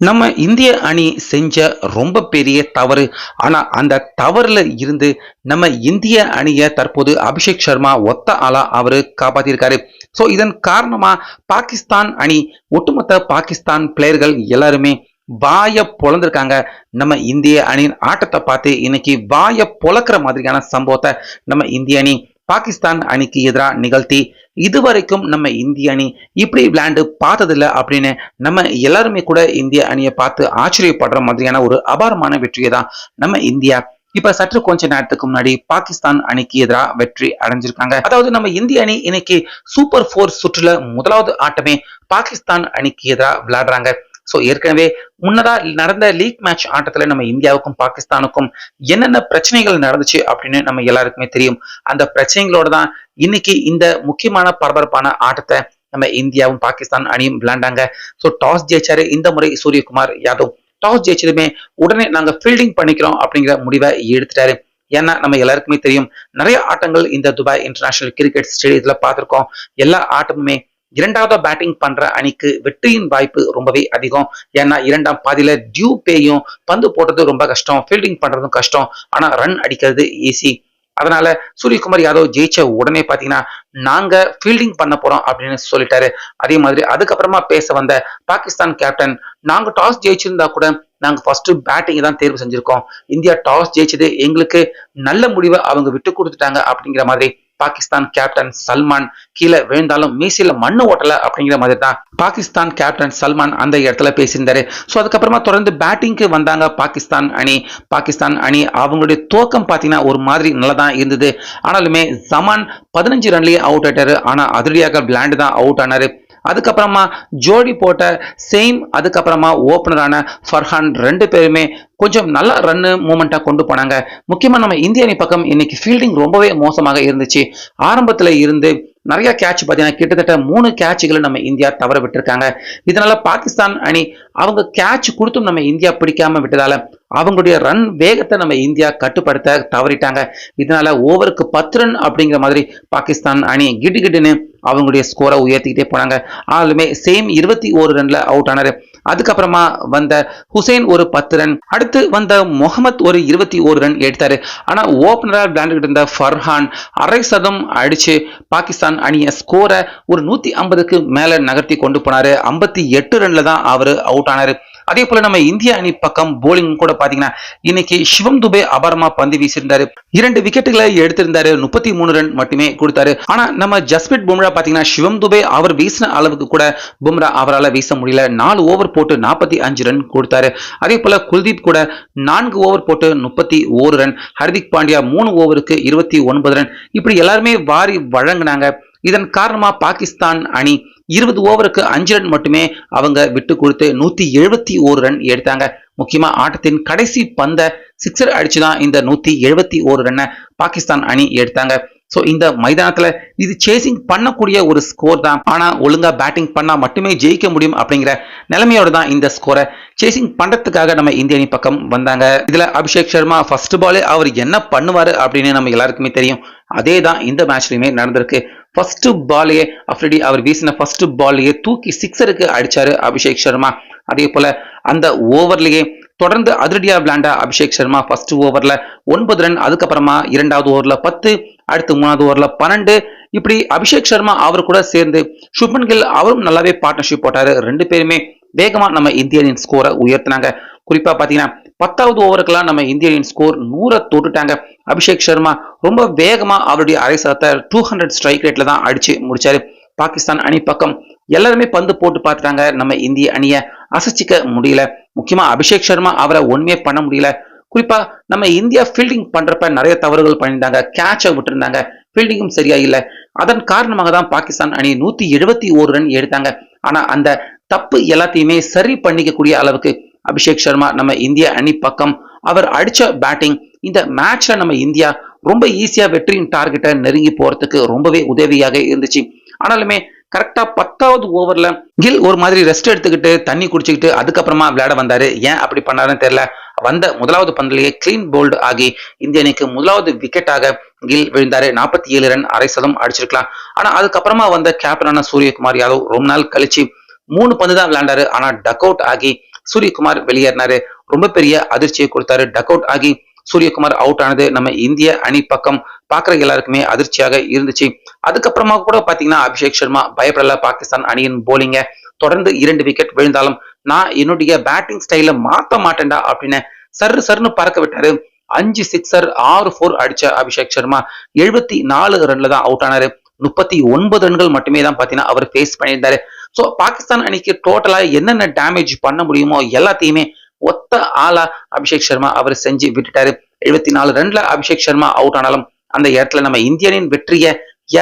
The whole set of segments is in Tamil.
நம்ம இந்திய அணி செஞ்ச ரொம்ப பெரிய தவறு. ஆனால் அந்த தவறில் இருந்து நம்ம இந்திய அணியை தற்போது அபிஷேக் சர்மா ஒத்த ஆளா அவர் காப்பாற்றியிருக்காரு ஸோ இதன் காரணமாக பாகிஸ்தான் அணி ஒட்டுமொத்த பாகிஸ்தான் பிளேயர்கள் எல்லாருமே வாய பொழந்திருக்காங்க. நம்ம இந்திய அணியின் ஆட்டத்தை பார்த்து இன்னைக்கு வாய பொழக்கிற மாதிரியான சம்பவத்தை நம்ம இந்திய அணி பாகிஸ்தான் அணிக்கு எதிராக நிகழ்த்தி இதுவரைக்கும் நம்ம இந்திய அணி இப்படி விளையாண்டு பார்த்ததில்ல அப்படின்னு நம்ம எல்லாருமே கூட இந்திய அணியை பார்த்து ஆச்சரியப்படுற மாதிரியான ஒரு அபாரமான வெற்றியை தான் நம்ம இந்தியா இப்ப சற்று கொஞ்ச நேரத்துக்கு முன்னாடி பாகிஸ்தான் அணிக்கு எதிராக வெற்றி அடைஞ்சிருக்காங்க. அதாவது நம்ம இந்திய அணி இன்னைக்கு சூப்பர் போர் சுற்றுல முதலாவது ஆட்டமே பாகிஸ்தான் அணிக்கு எதிராக விளையாடுறாங்க. ஸோ ஏற்கனவே முன்னதா நடந்த லீக் மேட்ச் ஆட்டத்துல நம்ம இந்தியாவுக்கும் பாகிஸ்தானுக்கும் என்னென்ன பிரச்சனைகள் நடந்துச்சு அப்படின்னு நம்ம எல்லாருக்குமே தெரியும். அந்த பிரச்சனைகளோட தான் இன்னைக்கு இந்த முக்கியமான பரபரப்பான ஆட்டத்தை நம்ம இந்தியாவும் பாகிஸ்தான் அணியும் விளையாண்டாங்க. ஸோ டாஸ் ஜெயிச்சாரு இந்த முறை சூரியகுமார் யாதவ். டாஸ் ஜெயிச்சதுமே உடனே நாங்க ஃபீல்டிங் பண்ணிக்கிறோம் அப்படிங்கிற முடிவை எடுத்துட்டாரு. ஏன்னா நம்ம எல்லாருக்குமே தெரியும் நிறைய ஆட்டங்கள் இந்த துபாய் இன்டர்நேஷனல் கிரிக்கெட் ஸ்டேடியத்துல பார்த்திருக்கோம். எல்லா ஆட்டமுமே இரண்டாவது பேட்டிங் பண்ற அணிக்கு வெற்றியின் வாய்ப்பு ரொம்பவே அதிகம். ஏன்னா இரண்டாம் பாதியில டியூ பேயும் பந்து போடுறது ரொம்ப கஷ்டம் ஃபீல்டிங் பண்றதும் கஷ்டம். ஆனா ரன் அடிக்கிறது ஈஸி அதனால சூரியகுமார் யாதவ் ஜெயிச்ச உடனே பாத்தீங்கன்னா நாங்க ஃபீல்டிங் பண்ண போறோம் அப்படின்னு சொல்லிட்டாரு. அதே மாதிரி அதுக்கப்புறமா பேச வந்த பாகிஸ்தான் கேப்டன் நாங்க டாஸ் ஜெயிச்சிருந்தா கூட நாங்க ஃபர்ஸ்ட் பேட்டிங் தான் தேர்வு செஞ்சிருக்கோம். இந்தியா டாஸ் ஜெயிச்சது எங்களுக்கு நல்ல முடிவை அவங்க விட்டு கொடுத்துட்டாங்க அப்படிங்கிற மாதிரி பாகிஸ்தான் கேப்டன் சல்மான் கீழே விழுந்தாலும் மீசில மண்ணு ஓட்டல அப்படிங்கிற மாதிரி தான் பாகிஸ்தான் கேப்டன் சல்மான் அந்த இடத்துல பேசியிருந்தாரு. ஸோ அதுக்கப்புறமா தொடர்ந்து பேட்டிங்க்கு வந்தாங்க பாகிஸ்தான் அணி. பாகிஸ்தான் அணி அவங்களுடைய தோக்கம் பார்த்தீங்கன்னா ஒரு மாதிரி நல்லா தான் இருந்தது. ஆனாலுமே ஜமான் பதினஞ்சு ரன்லயே அவுட் ஆயிட்டாரு. ஆனால் அதிரடியாக விளையாண்டு தான் அவுட் ஆனாரு. அதுக்கப்புறமா ஜோடி போட்ட சேம் அதுக்கப்புறமா ஓப்பனரான ஃபர்ஹான் ரெண்டு பேருமே கொஞ்சம் நல்ல ரன்னு மூமெண்ட்டாக கொண்டு போனாங்க. முக்கியமாக நம்ம இந்திய அணி பக்கம் இன்னைக்கு ஃபீல்டிங் ரொம்பவே மோசமாக இருந்துச்சு. ஆரம்பத்தில் இருந்து நிறைய கேட்ச் பார்த்தீங்கன்னா கிட்டத்தட்ட மூணு கேட்சுகளை நம்ம இந்தியா தவற விட்டுருக்காங்க. இதனால பாகிஸ்தான் அணி அவங்க கேட்ச் கொடுத்தும் நம்ம இந்தியா பிடிக்காம விட்டதால அவங்களுடைய ரன் வேகத்தை நம்ம இந்தியா கட்டுப்படுத்த தவறிட்டாங்க. இதனால ஓவருக்கு பத்து ரன் அப்படிங்கிற மாதிரி பாகிஸ்தான் அணி கிட்டு கிட்டுன்னு அவங்களுடைய ஸ்கோரை உயர்த்திக்கிட்டே போனாங்க. ஆனாலுமே சேம் இருபத்தி ஒரு ரன்ல அவுட் ஆனாரு. அதுக்கப்புறமா வந்த ஹுசைன் ஒரு பத்து ரன் அடுத்து வந்த முகமது ஒரு இருபத்தி ஒரு ரன் எடுத்தாரு. ஆனா ஓபனரா விளையாண்டுகிட்டு இருந்த ஃபர்ஹான் அரை சதம் அடிச்சு பாகிஸ்தான் அணிய ஸ்கோரை ஒரு நூத்தி ஐம்பதுக்கு மேல நகர்த்தி கொண்டு போனாரு. ஐம்பத்தி எட்டு ரன்ல தான் அவர் அவுட் ஆனாரு. அதே போல நம்ம இந்திய அணி பக்கம் போலிங் கூட பாத்தீங்கன்னா இன்னைக்கு சிவம் துபே அபாரமா பந்து வீசியிருந்தாரு. இரண்டு விக்கெட்டுகளை எடுத்திருந்தாரு. முப்பத்தி மூணு ரன் மட்டுமே கொடுத்தாரு. ஆனா நம்ம ஜஸ்பிரிட் பும்ரா பாத்தீங்கன்னா சிவம் துபே அவர் வீசின அளவுக்கு கூட பும்ரா அவரால் வீச முடியல. நாலு ஓவர் போட்டு நாற்பத்தி அஞ்சு ரன் கொடுத்தாரு. அதே போல குல்தீப் கூட நான்கு ஓவர் போட்டு முப்பத்தி ஓரு ரன் ஹர்திக் பாண்டியா மூணு ஓவருக்கு இருபத்தி ஒன்பது ரன் இப்படி எல்லாருமே வாரி வழங்கினாங்க. இதன் காரணமா பாகிஸ்தான் அணி இருபது ஓவருக்கு அஞ்சு ரன் மட்டுமே அவங்க விட்டு கொடுத்து நூத்தி எழுபத்தி ஓரு ரன் எடுத்தாங்க. முக்கியமா ஆட்டத்தின் கடைசி பந்த சிக்ஸர் அடிச்சுதான் இந்த நூத்தி எழுபத்தி ஓரு ரன்னை பாகிஸ்தான் அணி எடுத்தாங்க. ஸோ இந்த மைதானத்தில் இது சேசிங் பண்ணக்கூடிய ஒரு ஸ்கோர் தான். ஆனால் ஒழுங்காக பேட்டிங் பண்ணால் மட்டுமே ஜெயிக்க முடியும் அப்படிங்கிற நிலைமையோட தான் இந்த ஸ்கோரை சேசிங் பண்ணுறதுக்காக நம்ம இந்திய அணி பக்கம் வந்தாங்க. இதில் அபிஷேக் சர்மா ஃபர்ஸ்ட் பாலே அவர் என்ன பண்ணுவார் அப்படின்னு நம்ம எல்லாருக்குமே தெரியும். அதே தான் இந்த மேட்ச்லையுமே நடந்திருக்கு. ஃபர்ஸ்ட் பாலையே அஃப்ரிடி அவர் வீசின ஃபர்ஸ்ட் பால்லையே தூக்கி சிக்ஸருக்கு அடிச்சாரு அபிஷேக் சர்மா. அதே போல அந்த ஓவர்லயே தொடர்ந்து அதிரடியா விளாண்ட அபிஷேக் சர்மா ஃபர்ஸ்ட் ஓவர்ல ஒன்பது ரன் அதுக்கப்புறமா இரண்டாவது ஓவர்ல பத்து அடுத்து மூணாவது ஓவர்ல பன்னெண்டு. இப்படி அபிஷேக் சர்மா அவர் கூட சேர்ந்து சுப்மன் கில் அவரும் நல்லாவே பார்ட்னர்ஷிப் போட்டாரு. ரெண்டு பேருமே வேகமா நம்ம இந்திய அணியின் ஸ்கோரை உயர்த்தினாங்க. குறிப்பா பாத்தீங்கன்னா பத்தாவது ஓவருக்கெல்லாம் நம்ம இந்திய அணியின் ஸ்கோர் நூறை தொட்டுட்டாங்க. அபிஷேக் சர்மா ரொம்ப வேகமாக அவருடைய அரை சதத்தை டூ ஹண்ட்ரட் ஸ்ட்ரைக் ரேட்ல தான் அடிச்சு முடிச்சாரு. பாகிஸ்தான் அணி பக்கம் எல்லாருமே பந்து போட்டு பார்த்துட்டாங்க நம்ம இந்திய அணியை. அசைச்சிக்க முடியல. முக்கியமாக அபிஷேக் சர்மா அவரை ஒன்றுமே பண்ண முடியல. குறிப்பா நம்ம இந்தியா ஃபீல்டிங் பண்ணுறப்ப நிறைய தவறுகள் பண்ணியிருந்தாங்க. கேட்சை விட்டுருந்தாங்க. ஃபீல்டிங்கும் சரியா இல்லை. அதன் காரணமாக தான் பாகிஸ்தான் அணி நூற்றி எழுபத்தி ஓரு ரன் எடுத்தாங்க. ஆனால் அந்த தப்பு எல்லாத்தையுமே சரி பண்ணிக்கக்கூடிய அளவுக்கு அபிஷேக் சர்மா நம்ம இந்திய அணி பக்கம். அவர் அடிச்ச பேட்டிங் இந்த மேட்ச்ல நம்ம இந்தியா ரொம்ப ஈஸியா வெற்றியின் டார்கெட்டை நெருங்கி போறதுக்கு ரொம்பவே உதவியாக இருந்துச்சு. ஆனாலுமே கரெக்டா பத்தாவது ஓவர்ல கில் ஒரு மாதிரி ரெஸ்ட் எடுத்துக்கிட்டு தண்ணி குடிச்சுக்கிட்டு அதுக்கப்புறமா விளையாட வந்தாரு. ஏன் அப்படி பண்ணாருன்னு தெரியல. வந்த முதலாவது பந்திலேயே கிளீன் போல்டு ஆகி இந்திய அணிக்கு முதலாவது விக்கெட்டாக கில் விழுந்தாரு. நாற்பத்தி ஏழு ரன் அரை சதம் அடிச்சிருக்கலாம். ஆனா அதுக்கப்புறமா வந்த கேப்டனான சூரியகுமார் யாதவ் ரொம்ப நாள் கழிச்சு மூணு பந்து தான் விளையாண்டாரு. ஆனா டக் அவுட் ஆகி சூரியகுமார் வெளியேறினாரு. ரொம்ப பெரிய அதிர்ச்சியை கொடுத்தாரு. டக் அவுட் ஆகி சூரியகுமார் அவுட் ஆனது நம்ம இந்திய அணி பக்கம் பாக்குற எல்லாருக்குமே அதிர்ச்சியாக இருந்துச்சு. அதுக்கப்புறமா கூட பாத்தீங்கன்னா அபிஷேக் சர்மா பயப்படல பாகிஸ்தான் அணியின் போலிங்க தொடர்ந்து இரண்டு விக்கெட் விழுந்தாலும் நான் என்னுடைய பேட்டிங் ஸ்டைல மாத்த மாட்டேன்டா அப்படின்னு சர்ரு சர்னு பறக்க விட்டாரு. அஞ்சு சிக்ஸர் ஆறு ஃபோர் அடிச்ச அபிஷேக் சர்மா எழுபத்தி நாலு ரன்ல தான் அவுட் ஆனாரு. முப்பத்தி ஒன்பது ரன்கள் மட்டுமே தான் பாத்தீங்கன்னா அவர் ஃபேஸ் பண்ணியிருந்தாரு. ஸோ பாகிஸ்தான் அணிக்கு டோட்டலா என்னென்ன டேமேஜ் பண்ண முடியுமோ எல்லாத்தையுமே ஒத்த ஆளா அபிஷேக் சர்மா அவர் செஞ்சு விட்டுட்டாரு. எழுபத்தி நாலு ரன்ல அபிஷேக் சர்மா அவுட் ஆனாலும் அந்த இடத்துல நம்ம இந்தியனின் வெற்றியை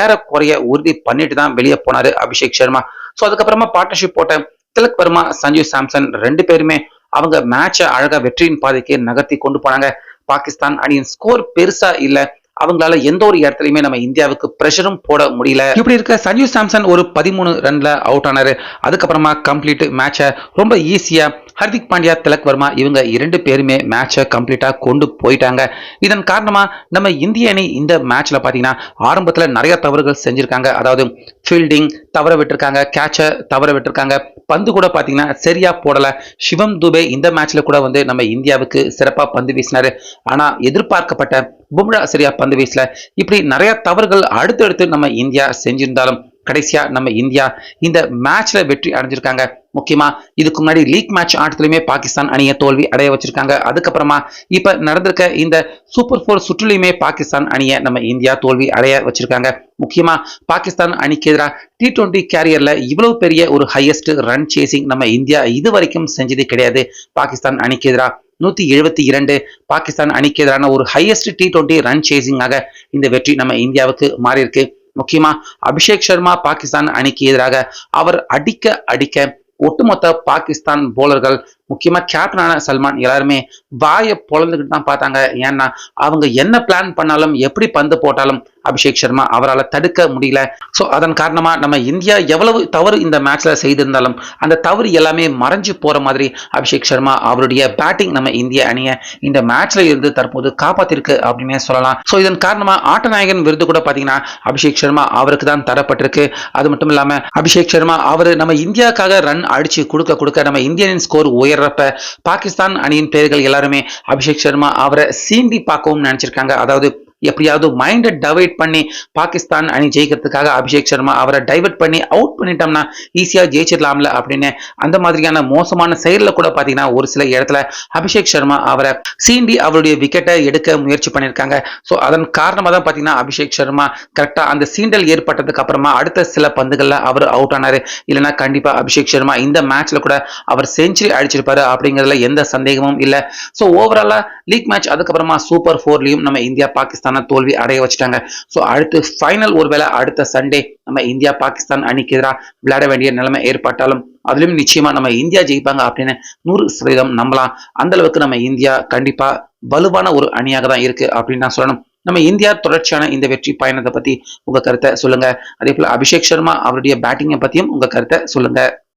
ஏறக்குறைய உறுதி பண்ணிட்டு தான் வெளியே போனாரு அபிஷேக் சர்மா. ஸோ அதுக்கப்புறமா பார்ட்னர்ஷிப் போட்ட திலக் வர்மா சஞ்சு சாம்சன் ரெண்டு பேருமே அவங்க மேட்சை அழகா வெற்றியின் பாதைக்கு நகர்த்தி கொண்டு போனாங்க. பாகிஸ்தான் அணியின் ஸ்கோர் பெருசா இல்ல அவங்களால எந்த ஒரு இடத்துலயுமே நம்ம இந்தியாவுக்கு பிரஷரும் போட முடியல. இப்படி இருக்க சஞ்சு சாம்சன் ஒரு பதிமூணு ரன்ல அவுட் ஆனாரு. அதுக்கப்புறமா கம்ப்ளீட் மேட்சை ரொம்ப ஈஸியா ஹர்திக் பாண்டியா திலக் வர்மா இவங்க இரண்டு பேருமே மேட்சை கம்ப்ளீட்டாக கொண்டு போயிட்டாங்க. இதன் காரணமாக நம்ம இந்திய அணி இந்த மேட்ச்சில் பார்த்தீங்கன்னா ஆரம்பத்தில் நிறைய தவறுகள் செஞ்சுருக்காங்க. அதாவது ஃபீல்டிங் தவற விட்டுருக்காங்க கேட்சை தவற விட்டுருக்காங்க. பந்து கூட பார்த்தீங்கன்னா சரியாக போடலை. சிவம் துபே இந்த மேட்ச்சில் கூட வந்து நம்ம இந்தியாவுக்கு சிறப்பாக பந்து வீசினாரு. ஆனால் எதிர்பார்க்கப்பட்ட பும்ரா சரியா பந்து வீசல. இப்படி நிறைய தவறுகள் அடுத்தடுத்து நம்ம இந்தியா செஞ்சிருந்தாலும் கடைசியா நம்ம இந்தியா இந்த மேட்ச்ல வெற்றி அடைஞ்சிருக்காங்க. முக்கியமா இதுக்கு முன்னாடி லீக் மேட்ச் ஆட்டத்திலுமே பாகிஸ்தான் அணியை தோல்வி அடைய வச்சிருக்காங்க. அதுக்கப்புறமா இப்ப நடந்திருக்க இந்த சூப்பர் போர் சுற்றுலையுமே பாகிஸ்தான் அணியை நம்ம இந்தியா தோல்வி அடைய வச்சிருக்காங்க. முக்கியமா பாகிஸ்தான் அணிக்கு எதிராக டி டுவெண்டி கேரியர்ல இவ்வளவு பெரிய ஒரு ஹையஸ்ட் ரன் சேசிங் நம்ம இந்தியா இது வரைக்கும் செஞ்சது கிடையாது. பாகிஸ்தான் அணிக்கு எதிராக நூத்தி எழுபத்தி இரண்டு பாகிஸ்தான் அணிக்கு எதிரான ஒரு ஹையஸ்ட் டி டுவெண்டி ரன் சேசிங்காக இந்த வெற்றி நம்ம இந்தியாவுக்கு மாறி இருக்கு முக்கியமா அபிஷேக் சர்மா பாகிஸ்தான் அணிக்கு எதிராக அவர் அடிக்க அடிக்க ஒட்டுமொத்த பாகிஸ்தான் போலர்கள் முக்கியமா கேப்டனான சல்மான் எல்லாருமே வாயை பொழந்துக்கிட்டு தான் பார்த்தாங்க. ஏன்னா அவங்க என்ன பிளான் பண்ணாலும் எப்படி பந்து போட்டாலும் அபிஷேக் சர்மா அவரால் தடுக்க முடியல. ஸோ அதன் காரணமா நம்ம இந்தியா எவ்வளவு தவறு இந்த மேட்ச்ல செய்திருந்தாலும் அந்த தவறு எல்லாமே மறைஞ்சு போற மாதிரி அபிஷேக் சர்மா அவருடைய பேட்டிங் நம்ம இந்திய அணியை இந்த மேட்ச்ல இருந்து தற்போது காப்பாத்திருக்கு அப்படின்னே சொல்லலாம். ஸோ இதன் காரணமா ஆட்டநாயகன் விருது கூட பாத்தீங்கன்னா அபிஷேக் சர்மா அவருக்கு தான் தரப்பட்டிருக்கு. அது மட்டும் இல்லாம அபிஷேக் சர்மா அவர் நம்ம இந்தியாவுக்காக ரன் அடிச்சு கொடுக்க கொடுக்க நம்ம இந்தியனின் ஸ்கோர் உயர்றப்ப பாகிஸ்தான் அணியின் பேர்கள் எல்லாருமே அபிஷேக் சர்மா அவரை சீண்டி பார்க்கவும் நினைச்சிருக்காங்க. அதாவது எப்படியாவது மைண்டை டைவர்ட் பண்ணி பாகிஸ்தான் அணி ஜெயிக்கிறதுக்காக அபிஷேக் சர்மா அவரை டைவர்ட் பண்ணி அவுட் பண்ணிட்டோம்னா ஈஸியாக ஜெயிச்சிடலாம்ல அப்படின்னு அந்த மாதிரியான மோசமான செயலில் கூட பார்த்தீங்கன்னா ஒரு சில இடத்துல அபிஷேக் சர்மா அவரை சீண்டி அவருடைய விக்கெட்டை எடுக்க முயற்சி பண்ணியிருக்காங்க. ஸோ அதன் காரணமாக தான் பார்த்தீங்கன்னா அபிஷேக் சர்மா கரெக்டாக அந்த சீண்டல் ஏற்பட்டதுக்கு அப்புறமா அடுத்த சில பந்துகளில் அவர் அவுட் ஆனாரு. இல்லைன்னா கண்டிப்பா அபிஷேக் சர்மா இந்த மேட்ச்ல கூட அவர் செஞ்சுரி அடிச்சிருப்பாரு அப்படிங்கிறதுல எந்த சந்தேகமும் இல்லை. ஸோ ஓவராலா லீக் மேட்ச் அதுக்கப்புறமா சூப்பர் ஃபோர்லையும் நம்ம இந்தியா பாகிஸ்தான் தோல்வி அடைய வச்சுட்டாங்க. ஸோ அடுத்து ஃபைனல் ஒருவேளை அடுத்த சண்டே நம்ம இந்தியா பாகிஸ்தான் அணிக்கு எதிராக விளையாட வேண்டிய நிலைமை ஏற்பட்டாலும் அதுலயும் நிச்சயமா நம்ம இந்தியா ஜெயிப்பாங்க அப்படின்னு நூறு சதவீதம் நம்பலாம். அந்த அளவுக்கு நம்ம இந்தியா கண்டிப்பா வலுவான ஒரு அணியாக தான் இருக்கு அப்படின்னு நான் சொல்லணும். நம்ம இந்தியா தொடர்ச்சியான இந்த வெற்றி பயணத்தை பத்தி உங்க கருத்தை சொல்லுங்க. அதே போல அபிஷேக் சர்மா அவருடைய பேட்டிங்கை பத்தியும் உங்க கருத்தை சொல்லுங்க.